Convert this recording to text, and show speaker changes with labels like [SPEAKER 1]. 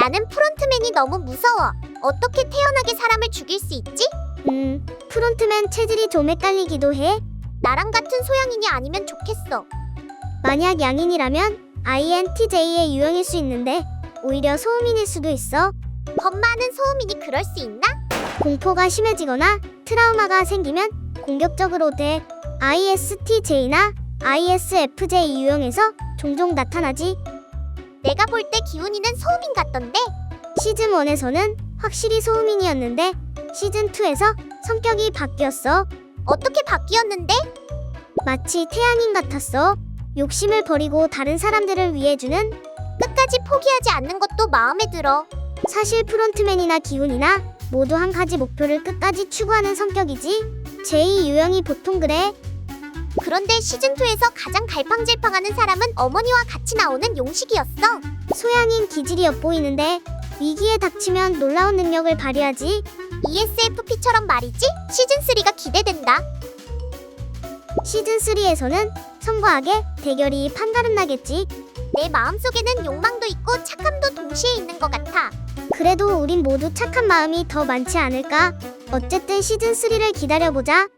[SPEAKER 1] 나는 프론트맨이 너무 무서워. 어떻게 태연하게 사람을 죽일 수 있지?
[SPEAKER 2] 음, 프론트맨 체질이 좀 헷갈리기도 해.
[SPEAKER 1] 나랑 같은 소양인이 아니면 좋겠어.
[SPEAKER 2] 만약 양인이라면 INTJ의 유형일 수 있는데 오히려 소음인일 수도 있어.
[SPEAKER 1] 겁 많은 소음인이 그럴 수 있나?
[SPEAKER 2] 공포가 심해지거나 트라우마가 생기면 공격적으로 돼. ISTJ나 ISFJ 유형에서 종종 나타나지.
[SPEAKER 1] 내가 볼 때 기훈이는 소음인 같던데.
[SPEAKER 2] 시즌 1에서는 확실히 소음인이었는데 시즌 2에서 성격이 바뀌었어.
[SPEAKER 1] 어떻게 바뀌었는데?
[SPEAKER 2] 마치 태양인 같았어. 욕심을 버리고 다른 사람들을 위해 주는
[SPEAKER 1] 끝까지 포기하지 않는 것도 마음에 들어.
[SPEAKER 2] 사실 프론트맨이나 기훈이나 모두 한 가지 목표를 끝까지 추구하는 성격이지. 제2 유형이 보통 그래.
[SPEAKER 1] 그런데 시즌2에서 가장 갈팡질팡하는 사람은 어머니와 같이 나오는 용식이었어.
[SPEAKER 2] 소양인 기질이 엿보이는데 위기에 닥치면 놀라운 능력을 발휘하지.
[SPEAKER 1] ESFP처럼 말이지? 시즌3가 기대된다.
[SPEAKER 2] 시즌 3에서는 성과하게 대결이 판가름 나겠지.
[SPEAKER 1] 내 마음속에는 욕망도 있고 착함도 동시에 있는 것 같아.
[SPEAKER 2] 그래도 우린 모두 착한 마음이 더 많지 않을까? 어쨌든 시즌 3를 기다려보자.